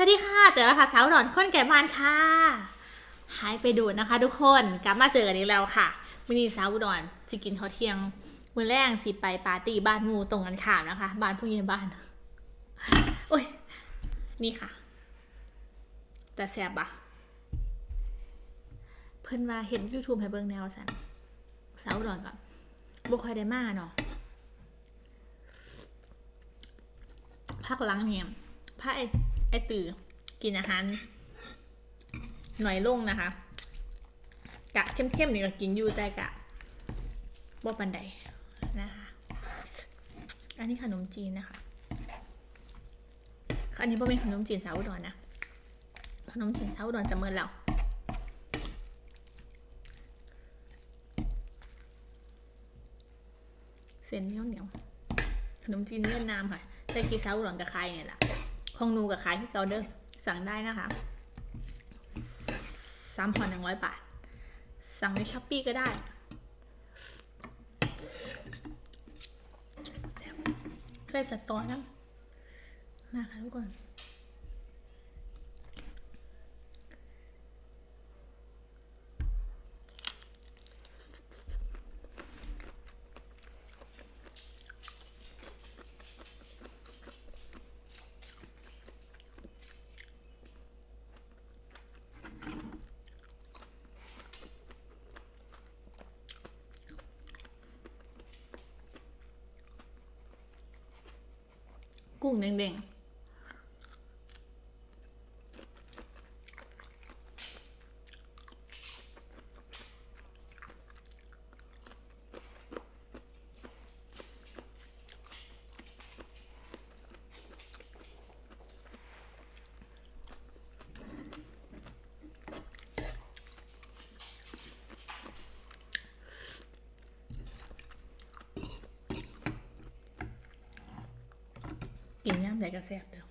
สวัสดีค่ะ เจอแล้วค่ะสาวหลอนคนแก่บ้านค่ะหายไปดูนะคะ ทุกคนกลับมาเจอกันอีกแล้วค่ะมินีสาวอุดรสิกินข้าวเที่ยงมื้อแรกสิไปปาร์ตี้บ้านมูตรงกันข้ามนะคะ บ้านผู้ใหญ่บ้านโอ้ยนี่ค่ะ แต่แสบปะเพิ่นว่าเห็น YouTube ให้เบิ่งแนวสันสาวอุดรก่อนบ่ค่อยได้มาเนาะพักหลังเนี่ยพระไอ ไอตือกินอาหารหน่อยลงนะคะ กะเข้มๆนี่ก็กินอยู่แต่กะบ่ปันใดนะคะอันนี้ขนมจีนนะคะ อันนี้บ่เป็นขนมจีนสาวอุดรนะ ขนมจีนสาวอุดรจะเมินแล้วเส้นเหนียวเหนียวขนมจีนเวียดนามค่ะแต่กีซาอุดรกับใครเนี่ยแหละ ของหนูกับใครที่เกาเด้อสั่งได้นะคะสามพันหนึ่งร้อยบาท สั่งในช้อปปี้ก็ได้แซ่บใส่สตอนะมาค่ะทุกคน กุ้งเด้งๆ กินย่ามใหญ่ก็แซ่บเด้อ